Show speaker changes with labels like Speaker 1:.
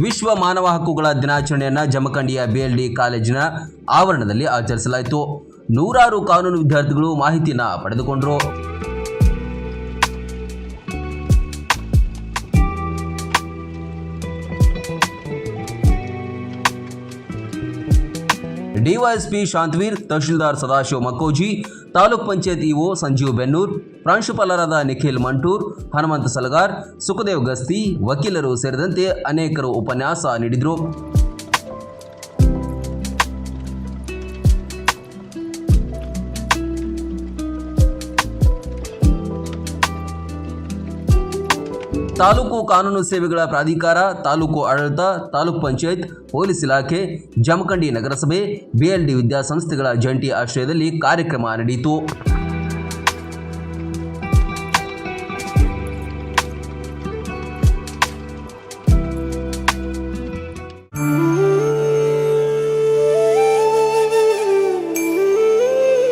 Speaker 1: ವಿಶ್ವ ಮಾನವ ಹಕ್ಕುಗಳ ದಿನಾಚರಣೆಯನ್ನು ಜಮಖಂಡಿಯ ಬಿಎಲ್ಡಿ ಕಾಲೇಜಿನ ಆವರಣದಲ್ಲಿ ಆಚರಿಸಲಾಯಿತು. ನೂರಾರು ಕಾನೂನು ವಿದ್ಯಾರ್ಥಿಗಳು ಮಾಹಿತಿಯನ್ನು ಪಡೆದುಕೊಂಡರು. ಡಿವೈಎಸ್ಪಿ ಶಾಂತವೀರ್, ತಹಶೀಲ್ದಾರ್ ಸದಾಶಿವ ಮಕ್ಕೋಜಿ ತಾಲೂಕ್ ಪಂಚಾಯತ್ ಇಒ ಸಂಜೀವ್ ಬೆನ್ನೂರ್, ಪ್ರಾಂಶುಪಾಲರಾದ ನಿಖಿಲ್ ಮಂಟೂರ್, ಹನುಮಂತ ಸಲಗಾರ್, ಸುಖದೇವ್ ಗಸ್ತಿ, ವಕೀಲರು ಸೇರಿದಂತೆ ಅನೇಕರು ಉಪನ್ಯಾಸ ನೀಡಿದರು. ತಾಲೂಕು ಕಾನೂನು ಸೇವೆಗಳ ಪ್ರಾಧಿಕಾರ, ತಾಲೂಕು ಆಡಳಿತ, ತಾಲೂಕು ಪಂಚಾಯತ್, ಪೊಲೀಸ್ ಇಲಾಖೆ, ಜಮಖಂಡಿ ನಗರಸಭೆ, ಬಿಎಲ್ಡಿ ವಿದ್ಯಾಸಂಸ್ಥೆಗಳ ಜಂಟಿ ಆಶ್ರಯದಲ್ಲಿ ಕಾರ್ಯಕ್ರಮ ನಡೆಯಿತು.